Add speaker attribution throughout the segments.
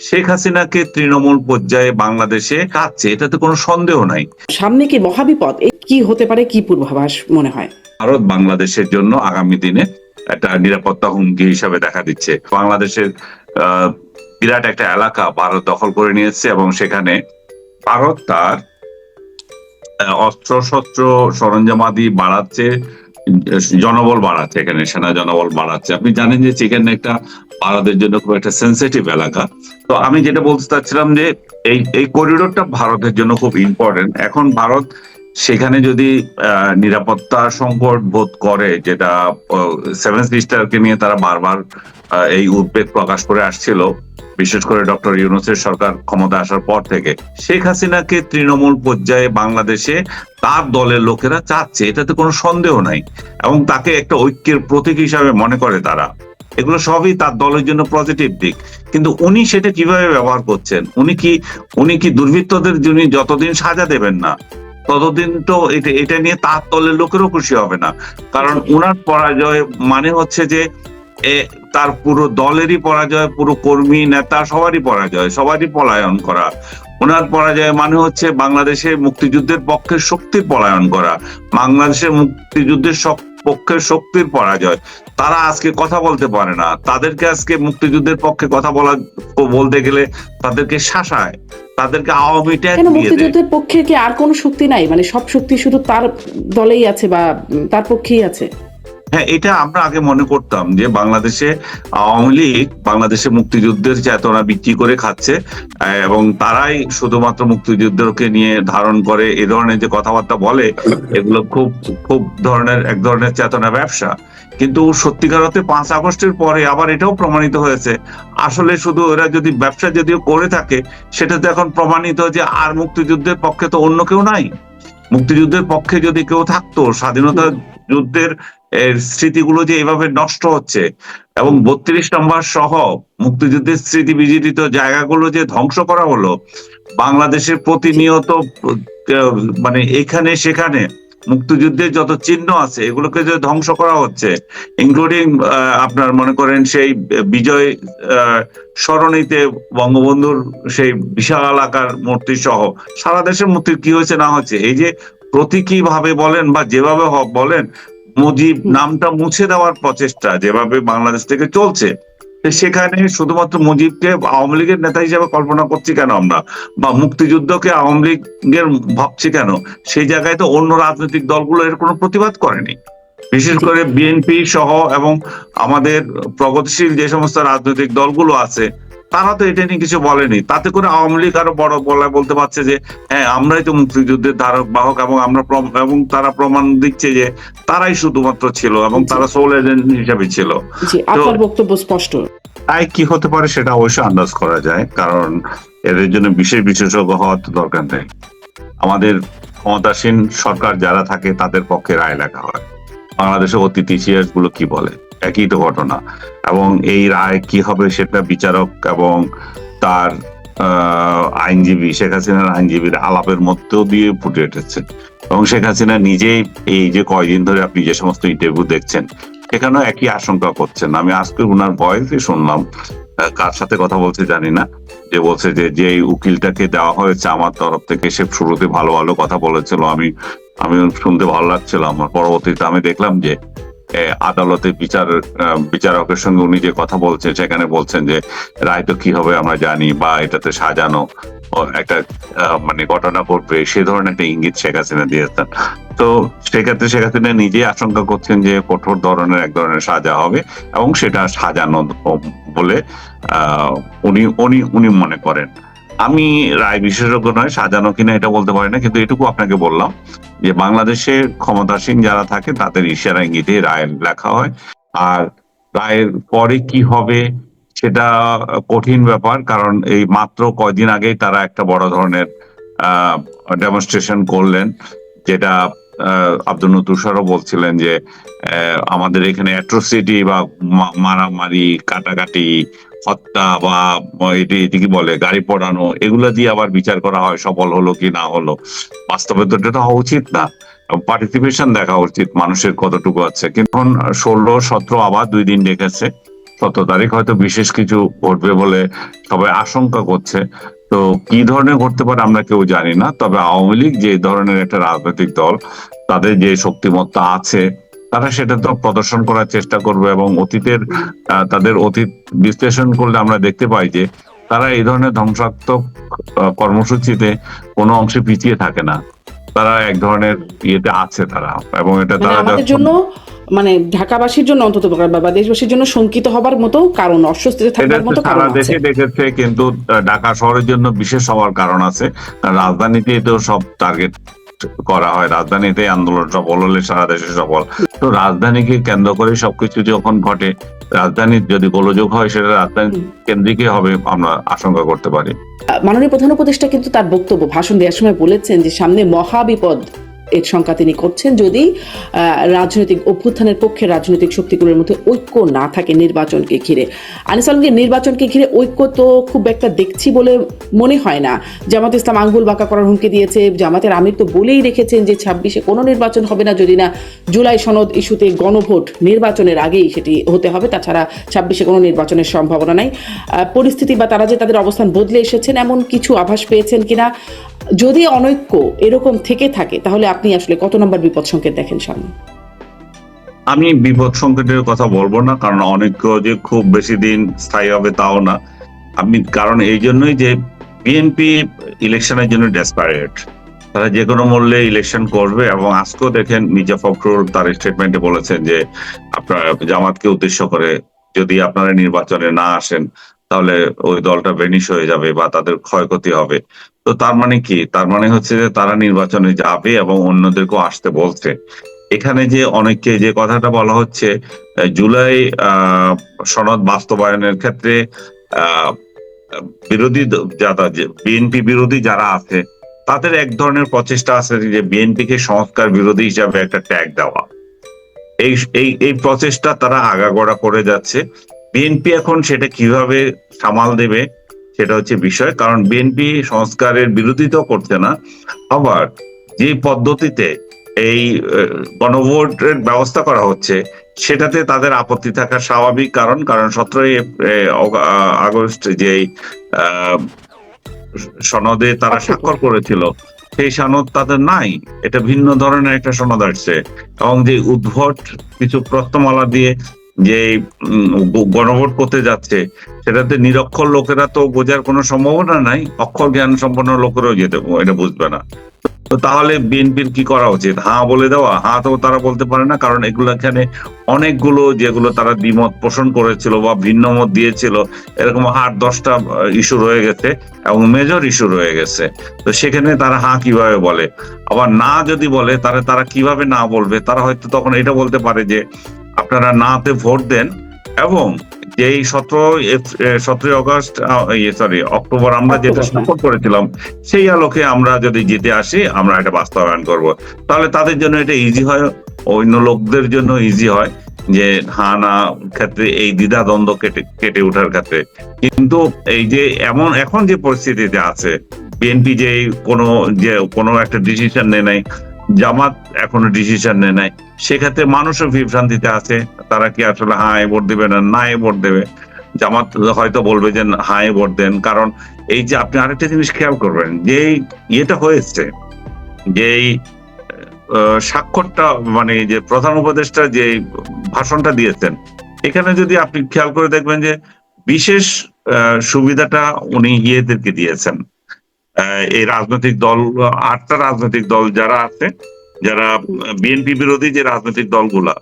Speaker 1: শেখ হাসিনাকে তৃণমূল পর্যায়ে বাংলাদেশে কাচ্ছে এটাতে কোনো সন্দেহ নাই।
Speaker 2: সামনে কি মহাবিপদ? কি হতে পারে কি পূর্বাভাস মনে হয়?
Speaker 1: ভারত বাংলাদেশের জন্য আগামী দিনে একটা নিরাপত্তা হুমকি হিসাবে দেখা দিচ্ছে। বাংলাদেশের আহ, বিরাট একটা এলাকা ভারত দখল করে নিয়েছে এবং সেখানে ভারত তার অস্ত্র শস্ত্র সরঞ্জামাদি বাড়াচ্ছে জনবল বাড়াচ্ছে এখানে, সেনা জনবল বাড়াচ্ছে। আপনি জানেন যে চিকেন একটা ভারতের জন্য খুব একটা সেন্সিটিভ এলাকা। তো আমি যেটা বলতে চাচ্ছিলাম যে এই এই করিডোরটা ভারতের জন্য খুব ইম্পর্টেন্ট এখন ভারত সেখানে যদি নিরাপত্তা সংকট বোধ করে, যেটা সেভেন সিস্টারকে নিয়ে তারা বারবার এই উদ্বেগ প্রকাশ করে আসছিল, বিশেষ করে ডক্টর ইউনুসের সরকার ক্ষমতা আসার পর থেকে, শেখ হাসিনাকে তৃণমূল পর্যায়ে বাংলাদেশে তার দলের লোকেরা চাচ্ছে, এটাতে কোনো সন্দেহ নাই। এবং তাকে একটা ঐক্যের প্রতীক হিসাবে মনে করে তারা। এগুলো সবই তার দলের জন্য পজিটিভ দিক। কিন্তু উনি সেটা কীভাবে ব্যবহার করছেন? উনি কি উনি কি দুর্বৃত্তদের জন্য যতদিন সাজা দেবেন না ততদিন তো এটা এটা নিয়ে তার দলের লোকেরও খুশি হবে না। কারণ উনার পরাজয় মানে হচ্ছে যে তার পুরো দলেরই পরাজয়, পুরো কর্মী, নেতা সবারই পরাজয়, সবারই পলায়ন করা। ওনার পরাজয় মানে হচ্ছে বাংলাদেশের মুক্তিযুদ্ধের পক্ষে শক্তির পলায়ন করা বাংলাদেশের মুক্তিযুদ্ধের পক্ষের শক্তির পরাজয়। তারা আজকে কথা বলতে পারে না। তাদেরকে আজকে মুক্তিযুদ্ধের পক্ষে কথা বলা, বলতে গেলে তাদেরকে শাসায়। তাদেরকে আওয়ামীটা
Speaker 2: কেন মুক্তিযুদ্ধের পক্ষে কি আর কোনো শক্তি নাই? মানে সব শক্তি শুধু তার দলেই আছে বা তার পক্ষেই আছে।
Speaker 1: হ্যাঁ এটা আমরা আগে মনে করতাম যে বাংলাদেশে আওয়ামী লীগ বাংলাদেশে মুক্তিযুদ্ধের চেতনা বিক্রি করে খাচ্ছে এবং তারাই শুধুমাত্র মুক্তিযুদ্ধকে নিয়ে ধারণ করে, এ ধরনের যে কথাবার্তা বলে, এগুলো খুব খুব ধরনের, এক ধরনের চেতনা ব্যবসা। কিন্তু সত্যিকার পাঁচ আগস্টের পরে আবার এটাও প্রমাণিত হয়েছে। আসলে শুধু এরা যদি ব্যবসা যদিও করে থাকে, সেটা তো এখন প্রমাণিত যে আর মুক্তিযুদ্ধের পক্ষে তো অন্য কেউ নাই। মুক্তিযুদ্ধের পক্ষে যদি কেউ থাকতো, স্বাধীনতা যুদ্ধের স্মৃতিগুলো যে এভাবে নষ্ট হচ্ছে এবং বত্রিশ নম্বর সহ মুক্তিযুদ্ধের স্মৃতি বিজড়িত জায়গাগুলো যে ধ্বংস করা হলো বাংলাদেশের প্রতিনিয়ত মানে এখানে সেখানে মুক্তিযুদ্ধের যত চিহ্ন আছে এগুলোকে যে ধ্বংস করা হচ্ছে ইনক্লুডিং আপনার মনে করেন সেই বিজয় আহ, সরণিতে বঙ্গবন্ধুর সেই বিশাল আকার মূর্তি সহ সারা দেশের মূর্তি কি হয়েছে না হচ্ছে এই যে প্রতীকী ভাবে বলেন বা যেভাবে বলেন মুজিব নামটা মুছে দেওয়ার প্রচেষ্টা যেভাবে বাংলাদেশ থেকে চলছে সেখানে শুধুমাত্র মুজিবকে আওয়ামী লীগের নেতা হিসেবে কল্পনা করছি কেন আমরা? বা মুক্তিযুদ্ধকে আওয়ামী লীগের ভাবছি কেন? সেই জায়গায় তো অন্য রাজনৈতিক দলগুলো এর কোনো প্রতিবাদ করেনি। বিশেষ করে বিএনপি সহ এবং আমাদের প্রগতিশীল যে সমস্ত রাজনৈতিক দলগুলো আছে তারা তো এটা নিয়ে কিছু বলেনি। তাতে করে আওয়ামী লীগ আরও বড় বলা বলতে পারছে যে হ্যাঁ আমরাই তো মুক্তিযুদ্ধের ধারক বাহক এবং আমরা এবং তারা প্রমাণ দিচ্ছে যে তারাই শুধুমাত্র ছিল এবং তারা সোল এজেন্ট হিসাবে ছিল।
Speaker 2: আপনার বক্তব্য স্পষ্ট।
Speaker 1: তাই কি হতে পারে সেটা অবশ্যই আন্দাজ করা যায় কারণ এদের জন্য বিশেষ বিশেষজ্ঞ হওয়ার তো দরকার নেই। আমাদের ক্ষমতাসীন সরকার যারা থাকে তাদের পক্ষে রায় লেখা হয়। বাংলাদেশের অতীত ইতিহাসগুলো কি বলে? একই তো ঘটনা। এবং এই রায় কি হবে সেটা বিচারক এবং তার আইনজীবী, শেখ হাসিনার আইনজীবীর আলাপের মধ্যেও দিয়ে ফুটে উঠেছে। এবং শেখ হাসিনা নিজেই এই যে কয়দিন ধরে আপনি যে সমস্ত ইন্টারভিউ দেখছেন, সেখানেও একই আশঙ্কা করছেন। আমি আজকে উনার ভয়েসে শুনলাম কার সাথে কথা বলছে জানি না, যে বলছে যে যে উকিলটাকে দেওয়া হয়েছে আমার তরফ থেকে, সে শুরুতে ভালো ভালো কথা বলেছিল। আমি আমি শুনতে ভালো লাগছিল আমার। পরবর্তীতে আমি দেখলাম যে আদালতে বিচার বিচারকের সঙ্গে উনি যে কথা বলছেন সেখানে বলছেন যে, রায় তো কি হবে আমরা জানি বা এটাতে সাজানো একটা মানে ঘটনা ঘটবে। সে ধরনের একটা ইঙ্গিত শেখ হাসিনা দিয়েছেন। তো সেক্ষেত্রে শেখ হাসিনা নিজেই আশঙ্কা করছেন যে, কঠোর ধরনের এক ধরনের সাজা হবে এবং সেটা সাজানো বলে উনি উনি উনি মনে করেন। আমি রায় বিশেষজ্ঞ নয়, সাজানো কিনা এটা বলতে পারি না, কিন্তু এটুকু আপনাকে বললাম যে বাংলাদেশে ক্ষমতাসীন যারা থাকে তাদের ইশারা ইঙ্গিতে রায় লেখা হয়। আর রায়ের পরে কি হবে সেটা কঠিন ব্যাপার, কারণ এই মাত্র কয়দিন আগেই তারা একটা বড় ধরনের ডেমনস্ট্রেশন করলেন, যেটা আব্দুল তুষারও বলছিলেন যে আমাদের এখানে অ্যাট্রোসিটি বা মারামারি, কাটাকাটি, হত্যা বা এটি এটি কি বলে, গাড়ি পড়ানো, এগুলো দিয়ে আবার বিচার করা হয়, সফল হলো কি না হলো। বাস্তবে তো এটা হওয়া উচিত না। পার্টিসিপেশন দেখা উচিত, মানুষের কতটুকু আছে। কিন্তু ষোলো, সতেরো আবার দুই দিন ডেকেছে। সতেরো তারিখ হয়তো বিশেষ কিছু ঘটবে বলে সবাই আশঙ্কা করছে। তো কি ধরনের ঘটতে পারে আমরা কেউ জানি না তবে আওয়ামী লীগ যে ধরনের একটা রাজনৈতিক দল তাদের যে শক্তিমত্তা আছে তারা সেটা তো প্রদর্শন করার চেষ্টা করবে এবং অতীতের তাদের অতীত বিশ্লেষণ করলে আমরা দেখতে পাই যে তারা এই ধরনের ধ্বংসাত্মক কর্মসূচিতে কোনো অংশে পিছিয়ে থাকে না। তারা এক ধরনের ইয়েতে আছে তারা এবং এটা
Speaker 2: মানে
Speaker 1: তারা
Speaker 2: জন্য মানে ঢাকাবাসীর জন্য অন্তত বা দেশবাসীর জন্য শঙ্কিত হবার মতো কারণ অস্বস্তিতে
Speaker 1: এটা
Speaker 2: থাকবার মতো কারণ আছে।
Speaker 1: দেশে দেখেছে কিন্তু ঢাকা শহরের জন্য বিশেষ হওয়ার কারণ আছে। রাজধানীতে তো সব টার্গেট করা হয় রাজধানীতে আন্দোলন সফল হলে সারা দেশে সফল। তো রাজধানীকে কেন্দ্র করে সবকিছু যখন ঘটে রাজধানীর যদি গোলযোগ হয় সেটা রাজধানী
Speaker 2: হুম।
Speaker 1: কেন্দ্রিকই হবে আমরা আশঙ্কা করতে পারি।
Speaker 2: মাননীয় প্রধান উপদেষ্টা কিন্তু তার বক্তব্য ভাষণ দেওয়ার সময় বলেছেন যে সামনে মহাবিপদ এর শঙ্কা তিনি করছেন। যদি রাজনৈতিক অভ্যুত্থানের পক্ষে রাজনৈতিক শক্তিগুলোর মধ্যে ঐক্য না থাকে নির্বাচনকে ঘিরে। আনিস আলমকে নির্বাচনকে ঘিরে ঐক্য তো খুব একটা দেখছি বলে মনে হয় না। জামাত ইসলাম আঙ্গুল বাঁকা করার হুমকি দিয়েছে। জামাতের আমির তো বলেই রেখেছেন যে ছাব্বিশে কোনো নির্বাচন হবে না, যদি না জুলাই সনদ ইস্যুতে গণভোট নির্বাচনের আগেই সেটি হতে হবে। তাছাড়া ছাব্বিশে কোনো নির্বাচনের সম্ভাবনা নাই। পরিস্থিতি বা তারা যে তাদের অবস্থান বদলে এসেছেন, এমন কিছু আভাস পেয়েছেন কিনা? যদি অনৈক্য এরকম থেকে থাকে, তাহলে আপনি আসলে কত নম্বর বিপদ সংকেত দেখেন সামনে?
Speaker 1: আমি বিপদ সংকেতের কথা বলব না, কারণ অনেক যে খুব বেশি দিন স্থায়ী হবে তাও না। আমি, কারণ এই জন্যই যে বিএনপি ইলেকশনের জন্য ডেসপারেট তারা যে কোনো মূল্যে ইলেকশন করবে এবং আজকেও দেখেন মির্জা ফখরুল তার স্টেটমেন্টে বলেছেন যে, আপনার জামাতকে উদ্দেশ্য করে যদি আপনারা নির্বাচনে না আসেন তাহলে ওই দলটা ভেনিশ হয়ে যাবে বা তাদের ক্ষয়ক্ষতি হবে। তো তার মানে কি? তার মানে হচ্ছে যে তারা নির্বাচনে যাবে এবং অন্যদেরকেও আসতে বলছে। এখানে যে অনেককে যে কথাটা বলা হচ্ছে জুলাই সনদ বাস্তবায়নের ক্ষেত্রে বিরোধী যারা বিএনপি বিরোধী যারা আছে, তাদের এক ধরনের প্রচেষ্টা আছে যে বিএনপি কে সংস্কার বিরোধী হিসাবে একটা ট্যাগ দেওয়া। এই এই প্রচেষ্টা তারা আগাগোড়া করে যাচ্ছে। বিএনপি এখন সেটা কীভাবে সামাল দেবে সেটা হচ্ছে বিষয় কারণ বিএনপি সংস্কারের বিরোধিতাও করছে না। আবার যে পদ্ধতিতে এই গণভোটের ব্যবস্থা করা হচ্ছে সেটাতে তাদের আপত্তি থাকা স্বাভাবিক কারণ কারণ সতেরোই আগস্ট যে সনদে তারা স্বাক্ষর করেছিল সেই সনদ তাদের নাই। এটা ভিন্ন ধরনের একটা সনদ আসছে। এবং যে উদ্ভট কিছু প্রশ্নমালা দিয়ে যে গণভোট করতে যাচ্ছে, সেটাতে নিরক্ষর লোকেরা তো বোঝার কোনো সম্ভাবনা নাই, অক্ষর জ্ঞান সম্পন্ন লোকেরাও যেতে, এটা বুঝবে না। তো তাহলে বিএনপির কি করা উচিত? হ্যাঁ বলে দেওয়া? হ্যাঁ তো তারা বলতে পারে না, কারণ এগুলো এখানে অনেকগুলো যেগুলো তারা দ্বিমত পোষণ করেছিল বা ভিন্ন মত দিয়েছিল, এরকম আট, দশটা ইস্যু রয়ে গেছে এবং মেজর ইস্যু রয়ে গেছে। তো সেখানে তারা হ্যাঁ কীভাবে বলে? আবার না যদি বলে, তাহলে তারা কীভাবে না বলবে? তারা হয়তো তখন এটা বলতে পারে যে আপনারা নাতে ভোট দেন এবং যেই সতেরো সতেরোই অগস্ট সরি অক্টোবর আমরা যেটা
Speaker 2: অক্টোবর, হ্যাঁ।
Speaker 1: সাপোর্ট করেছিলাম সেই আলোকে আমরা যদি জিতে আসি আমরা এটা বাস্তবায়ন করব তাহলে তাদের জন্য এটা ইজি হয় অন্য লোকদের জন্য ইজি হয় যে হ্যাঁ না ক্ষেত্রে এই দ্বিধা দ্বন্দ্ব কেটে কেটে ওঠার ক্ষেত্রে কিন্তু এই যে এমন এখন যে পরিস্থিতিতে আছে বিএনপি যে কোনো যে কোনো একটা ডিসিশন নেয় নাই জামাত এখনও ডিসিশন নেয় নাই। সেক্ষেত্রে মানুষও বিভ্রান্তিতে আছে। তারা কি আসলে হ্যাঁ ভোট দেবে না না ভোট দেবে? জামাত হয়তো বলবে যে হাই ভোট দেন। কারণ এই যে আপনি আরেকটা জিনিস খেয়াল করবেন যে ইয়েটা হয়েছে যে স্বাক্ষরটা মানে যে প্রধান উপদেষ্টা যে ভাষণটা দিয়েছেন, এখানে যদি আপনি খেয়াল করে দেখবেন যে বিশেষ সুবিধাটা উনি ইয়েদেরকে দিয়েছেন। এই রাজনৈতিক দল, আটটা রাজনৈতিক দল যারা আছে, যারা বিএনপি বিরোধী যে রাজনৈতিক দলগুলা,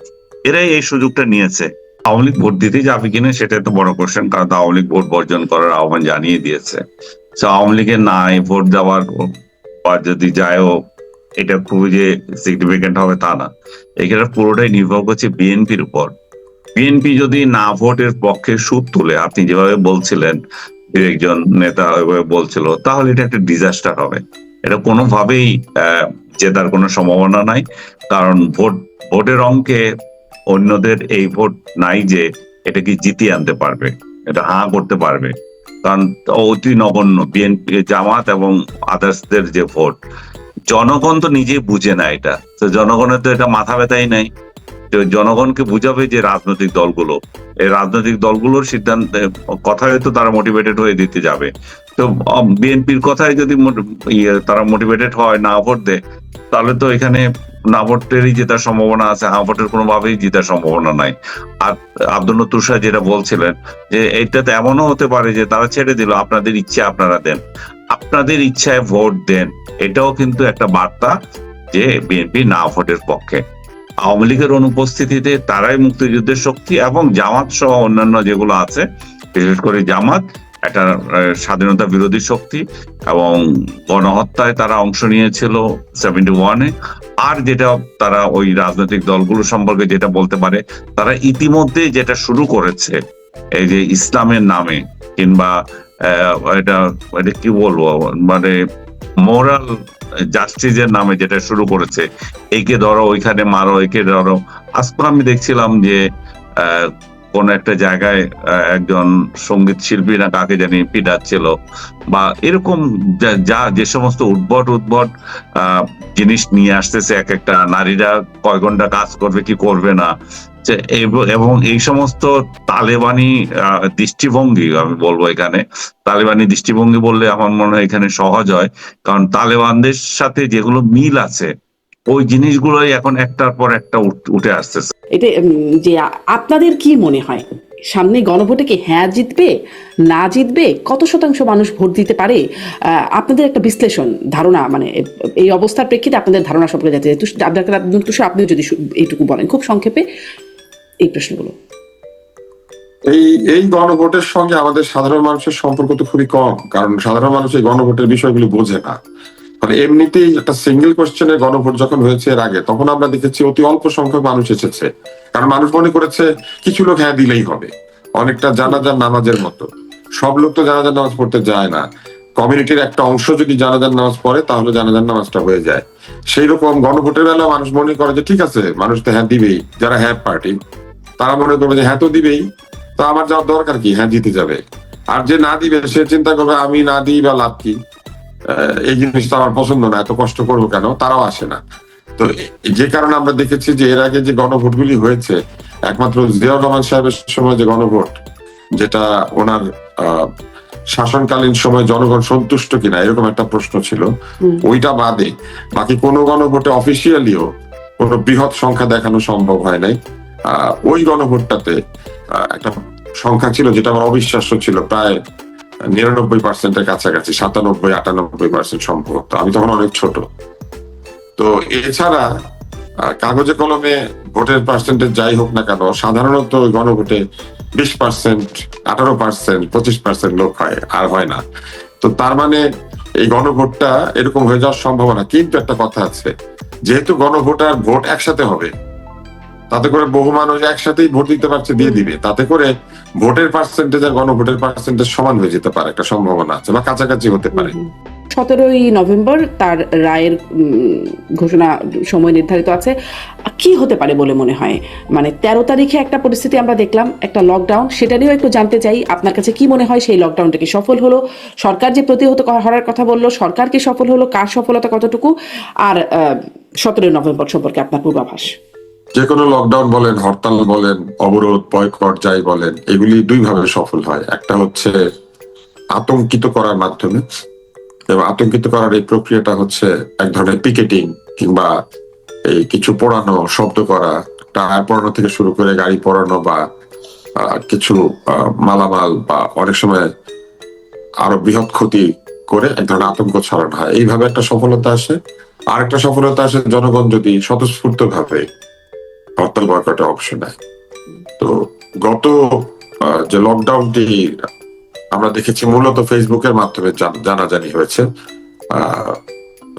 Speaker 1: এরাই এই সুযোগটা নিয়েছে। আওয়ামী লীগ ভোট দিতে যাবে কিনা সেটা তো বড় কোশ্চেন কারণ আওয়ামী লীগ ভোট বর্জন করার আহ্বান জানিয়ে দিয়েছে। তো আওয়ামী লীগের নাই, ভোট দেওয়ার বা যদি যায়ও এটা খুবই যে সিগনিফিকেন্ট হবে তা না। এখানে পুরোটাই নির্ভর করছে বিএনপির উপর। বিএনপি যদি না ভোটের পক্ষে সুদ তুলে, আপনি যেভাবে বলছিলেন একজন নেতা বলছিল, তাহলে এটা একটা ডিজাস্টার হবে। এটা কোনোভাবেই জেতার কোনো সম্ভাবনা নাই। কারণ ভোট, ভোটের অঙ্কে অন্যদের এই ভোট নাই যে এটা কি জিতিয়ে আনতে পারবে, এটা হাঁ করতে পারবে। কারণ অতি নগণ্য বিএনপি জামাত এবং আদার্সদের যে ভোট, জনগণ তো নিজে বুঝে না এটা। তো জনগণের তো এটা মাথা ব্যথাই নাই। জনগণকে বুঝাবে যে রাজনৈতিক দলগুলো রাজনৈতিক দলগুলোর সিদ্ধান্তে কথায় তো তারা মোটিভেটেড হয়ে দিতে যাবে। তো বিএনপির কথায় যদি ইয়ে তারা মোটিভেটেড হয়, না ভোট দেয়, তাহলে তো এখানে না ভোটেরই জেতার সম্ভাবনা আছে হা ভোটের কোনোভাবেই জেতার সম্ভাবনা নাই। আর আব্দুল তুষার যেটা বলছিলেন, যে এইটাতে এমনও হতে পারে যে তারা ছেড়ে দিল, আপনাদের ইচ্ছে আপনারা দেন। আপনাদের ইচ্ছায় ভোট দেন, এটাও কিন্তু একটা বার্তা যে বিএনপি না ভোটের পক্ষে। আওয়ামী লীগের অনুপস্থিতিতে তারাই মুক্তিযুদ্ধের শক্তি এবং জামাত সহ অন্যান্য যেগুলো আছে, বিশেষ করে জামাত, একটা স্বাধীনতা বিরোধী শক্তি এবং গণহত্যায় তারা অংশ নিয়েছিল সেভেন্টি ওয়ানে আর যেটা তারা ওই রাজনৈতিক দলগুলো সম্পর্কে যেটা বলতে পারে, তারা ইতিমধ্যে যেটা শুরু করেছে, এই যে ইসলামের নামে কিংবা এটা এটা কি বলব? মানে মোরাল জাস্টিসের নামে যেটা শুরু করেছে, একে ধরো, ওইখানে মারো, একে ধরো। আজকে আমি দেখছিলাম যে কোন একটা জায়গায় একজন সংগীত শিল্পী না কাকে জানি পিটাচ্ছিল, বা এরকম যা- যা সমস্ত উদ্ভট উদ্ভট জিনিস নিয়ে আসতেছে এক একটা নারীরা, কয় ঘণ্টা কাজ করবে, কি করবে না। এবং এই সমস্ত তালেবানি দৃষ্টিভঙ্গি, আমি বলব এখানে, তালেবানি দৃষ্টিভঙ্গি বললে আমার মনে হয় এখানে সহজ হয়। কারণ তালেবানদের সাথে যেগুলো মিল আছে, ওই জিনিসগুলোই এখন একটার পর একটা উঠ- আসতেছে।
Speaker 2: এটা যে আপনাদের কি মনে হয়? সামনে গণভোটে কি হ্যাঁ জিতবে, না জিতবে, কত শতাংশ মানুষ ভোট দিতে পারে? আপনাদের একটা বিশ্লেষণ, ধারণা মানে এই অবস্থার প্রেক্ষিতে আপনাদের ধারণা সম্পর্কে আব্দুল তুষার, আপনিও যদি এইটুকু বলেন, খুব সংক্ষেপে। এই প্রশ্নগুলো।
Speaker 3: এই এই গণভোটের সঙ্গে আমাদের সাধারণ মানুষের সম্পর্ক তো খুবই কম, কারণ সাধারণ মানুষ এই গণভোটের বিষয়গুলি বোঝে না। মানে এমনিতেই একটা সিঙ্গেল কোশ্চেনের গণভোট যখন হয়েছে এর আগে, তখন আমরা দেখেছি অতি অল্প সংখ্যক মানুষ এসেছে। কারণ মানুষ মনে করেছে, কিছু লোক হ্যাঁ দিলেই হবে। অনেকটা জানাজার নামাজের মতো। সব লোক তো জানাজার নামাজ পড়তে যায় না। কমিউনিটির একটা অংশ যদি জানাজার নামাজ পড়ে, তাহলে জানাজার নামাজটা হয়ে যায়। সেই রকম গণভোটের বেলা মানুষ মনে করে যে, ঠিক আছে, মানুষ তো হ্যাঁ দিবেই। যারা হ্যাঁ পার্টি তারা মনে করবে যে হ্যাঁ তো দিবেই। তো আমার যাওয়ার দরকার কি? হ্যাঁ জিতে যাবে। আর যে না দিবে সে চিন্তা করবে আমি না দিই বা লাভ কি? এই জিনিসটা আমার পছন্দ না এত কষ্ট করব কেন? তারাও আসে না। তো যে কারণে আমরা দেখেছি যে এর আগে যে গণভোটগুলি হয়েছে একমাত্র জিয়াউর রহমান সাহেবের সময় যে গণভোট যেটা ওনার আহ, শাসনকালীন সময় জনগণ সন্তুষ্ট কিনা এরকম একটা প্রশ্ন ছিল। ওইটা বাদে বাকি কোনো গণভোটে অফিসিয়ালিও কোনো বৃহৎ সংখ্যা দেখানো সম্ভব হয় নাই। ওই গণভোটটাতে একটা সংখ্যা ছিল যেটা আমার অবিশ্বাস্য ছিল, প্রায় নিরানব্বই পার্সেন্টের কাছাকাছি, সাতানব্বই, আটানব্বই পার্সেন্ট সম্ভবত। আমি তখন অনেক ছোট। তো এছাড়া কাগজে কলমে ভোটের পার্সেন্টেজ যাই হোক না কেন, সাধারণত গণভোটে বিশ পার্সেন্ট আঠারো পার্সেন্ট পঁচিশ পার্সেন্ট লোক হয়, আর হয় না। তো তার মানে এই গণভোটটা এরকম হয়ে যাওয়ার সম্ভাবনা। কিন্তু একটা কথা আছে, যেহেতু গণভোট আর ভোট একসাথে হবে তাতে করে বহু মানুষ একসাথেই ভোট দিতে পারছে, দিয়ে দিবে। তাতে করে ভোটের পার্সেন্টেজ আর গণভোটের পার্সেন্টেজ সমান হয়ে যেতে পারে, একটা সম্ভাবনা আছে বা কাছাকাছি হতে পারে।
Speaker 2: সতেরোই নভেম্বর তার রায়ের ঘোষণা, সময় নির্ধারিত আছে। কি হতে পারে বলে মনে হয়? মানে তেরো তারিখে একটা পরিস্থিতি আমরা দেখলাম, একটা লকডাউন সেটা নিয়েও একটু জানতে চাই, আপনার কাছে কি মনে হয় সেই লকডাউনটা কি সফল হলো? সরকার যে প্রতিহত করার কথা বলল, সরকার কি সফল হলো? কার সফলতা কতটুকু? আর সতেরোই নভেম্বর সম্পর্কে আপনার পূর্বাভাস।
Speaker 3: যে কোনো লকডাউন বলেন, হরতাল বলেন, অবরোধ বয়কট যাই বলেন, এগুলি দুই ভাবে সফল হয়। একটা হচ্ছে আতঙ্কিত করার মাধ্যমে, এবং আতঙ্কিত করার এই প্রক্রিয়াটা হচ্ছে এক ধরনের পিকেটিং কিংবা এই কিছু পোড়ানো, শব্দ করা, টায়ার পড়ানো থেকে শুরু করে গাড়ি পড়ানো বা কিছু মালামাল বা অনেক সময় আরও বৃহৎ ক্ষতি করে এক ধরনের আতঙ্ক ছড়ানো হয়। এইভাবে একটা সফলতা আসে। আর একটা সফলতা আসে, জনগণ যদি স্বতঃস্ফূর্ত ভাবে হরতাল বয়কটে অংশ নেয় তো গত যে লকডাউনটি আমরা দেখেছি মূলত ফেসবুকের মাধ্যমে জান- জানাজানি হয়েছে।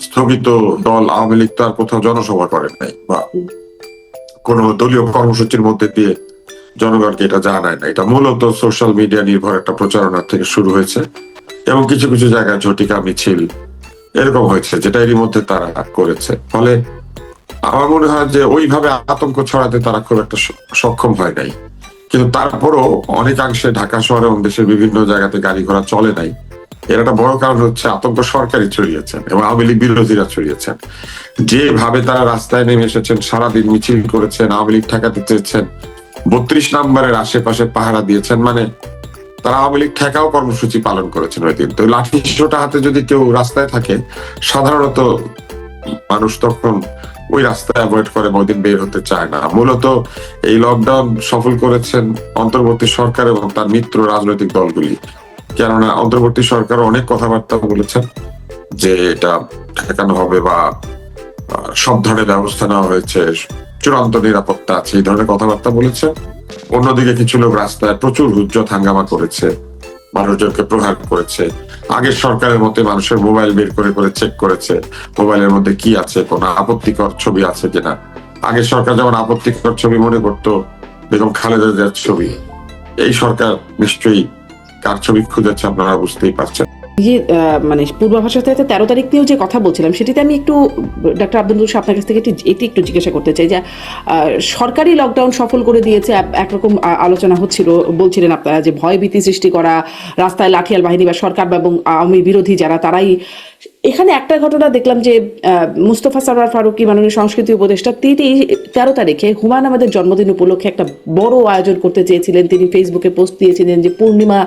Speaker 3: স্থগিত দল আওয়ামী লীগ তো আর কোথাও জনসভা করেন নাই বা। কোন দলীয় কর্মসূচির মধ্যে দিয়ে জনগণকে এটা জানায় না এটা মূলত সোশ্যাল মিডিয়া নির্ভর একটা প্রচারণা থেকে শুরু হয়েছে এবং কিছু কিছু জায়গায় ঝটিকা, মিছিল এরকম হয়েছে, যেটা এরই মধ্যে তারা করেছে। ফলে আমার মনে হয় যে ওইভাবে আতঙ্ক ছড়াতে তারা খুব একটা সক্ষম হয় নাই। কিন্তু তারপরও অনেকাংশে ঢাকা শহরে এবং দেশের বিভিন্ন জায়গাতে গাড়ি ঘোড়া চলে নাই। এর একটা বড় কারণ হচ্ছে আতঙ্ক সরকারি ছড়িয়েছেন এবং আওয়ামী লীগ বিরোধীরা ছড়িয়েছেন। যেভাবে তারা রাস্তায় নেমে এসেছেন, সারাদিন মিছিল করেছেন, আওয়ামী লীগ ঠেকাতে চেয়েছেন, বত্রিশ নম্বরের আশেপাশে পাহারা দিয়েছেন মানে তারা আওয়ামী লীগ ঠেকাও কর্মসূচি পালন করেছেন ওই দিন। তো লাঠি হাতে যদি কেউ রাস্তায় থাকে, সাধারণত মানুষ তখন ওই রাস্তায় অ্যাভয়েড করে বা ওই দিন বের হতে চায় না। মূলত এই লকডাউন সফল করেছেন অন্তর্বর্তী সরকার এবং তার মিত্র রাজনৈতিক দলগুলি। কেননা অন্তর্বর্তী সরকার অনেক কথাবার্তা বলেছেন যে এটা ঠেকানো হবে বা সব ধরনের ব্যবস্থা নেওয়া হয়েছে, চূড়ান্ত নিরাপত্তা আছে, এই ধরনের কথাবার্তা বলেছে অন্যদিকে কিছু লোক রাস্তায় প্রচুর হুজ্জত হাঙ্গামা করেছে, মানুষজনকে প্রহার করেছে। আগের সরকারের মতে মানুষের মোবাইল বের করে করে চেক করেছে, মোবাইলের মধ্যে কি আছে, কোন আপত্তিকর ছবি আছে কিনা। আগের সরকার যেমন আপত্তিকর ছবি মনে করতো, বেগম খালেদা জিয়ার ছবি। এই সরকার নিশ্চয়ই কার ছবি খুঁজেছে আপনারা বুঝতেই পারছেন।
Speaker 2: যে মানে পূর্বাভাসের সাথে তেরো তারিখ নিয়েও যে কথা বলছিলাম, সেটিতে আমি একটু, ডাক্তার আব্দুল রুশ আপনার কাছ থেকে এটি একটু জিজ্ঞাসা করতে চাই যে সরকারি লকডাউন সফল করে দিয়েছে একরকম আলোচনা হচ্ছিল, বলছিলেন আপনারা যে ভয় ভীতি সৃষ্টি করা, রাস্তায় লাঠিয়াল বাহিনী বা সরকার এবং আওয়ামী বিরোধী যারা, তারাই এখানে একটা ঘটনা দেখলাম যে মুস্তফা সরওয়ার ফারুকি মাননীয় সংস্কৃতি উপদেষ্টা তিনি তেরো তারিখে হুমায়ুন আহমেদের জন্মদিন উপলক্ষে একটা বড় আয়োজন করতে চেয়েছিলেন। তিনি ফেসবুকে পোস্ট দিয়েছিলেন যে পূর্ণিমা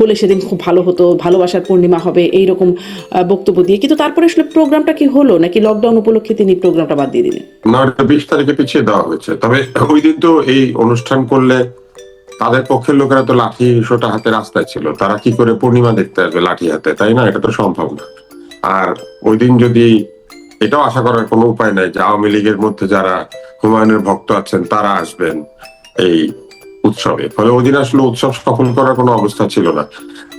Speaker 2: হলে সেদিন খুব ভালো হতো ভালোবাসার পূর্ণিমা হবে এইরকম আহ, বক্তব্য দিয়ে। কিন্তু তারপরে আসলে প্রোগ্রামটা কি হলো? নাকি লকডাউন উপলক্ষে তিনি প্রোগ্রামটা বাদ দিয়ে দিলেন?
Speaker 3: বিশ তারিখে পিছিয়ে দেওয়া হয়েছে। তবে ওই দিন তো এই অনুষ্ঠান করলে তাদের পক্ষের লোকেরা তো লাঠি শোটা হাতে রাস্তায় ছিল। তারা কি করে পূর্ণিমা দেখতে আসবে লাঠি হাতে? তাই না? এটা তো সম্ভব না। আর ওই দিন যদি এটাও আশা করার কোনো উপায় নাই যে আওয়ামী লীগের মধ্যে যারা হুমায়ুনের ভক্ত আছেন, তারা আসবেন এই উৎসবে। ফলে ওই দিন আসলে উৎসব সফল করার কোনো অবস্থা ছিল না।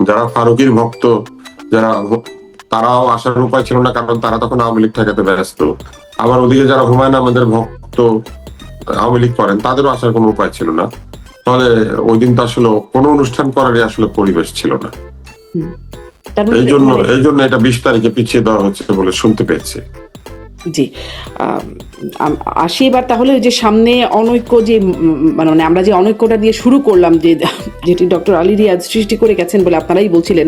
Speaker 3: যারা ফারুকির ভক্ত, যারা তারাও আসার উপায় ছিল না, কারণ তারা তখন আওয়ামী লীগ ঠেকাতে ব্যস্ত। আবার ওদিকে যারা হুমায়ুন আমাদের ভক্ত, আওয়ামী লীগ করেন, তাদেরও আসার কোনো উপায় ছিল না। ফলে ওই দিন তো আসলে কোনো অনুষ্ঠান করারই আসলে পরিবেশ ছিল না। এই জন্য এই জন্য এটা বিশ তারিখে পিছিয়ে দেওয়া হচ্ছে বলে শুনতে পেয়েছি।
Speaker 2: জি। আসি এবার তাহলে ওই যে সামনে অনৈক্য যে মানে মানে আমরা যে অনৈক্যটা দিয়ে শুরু করলাম যে যেটি ডক্টর আলী রিয়াজ সৃষ্টি করে গেছেন বলে আপনারাই বলছিলেন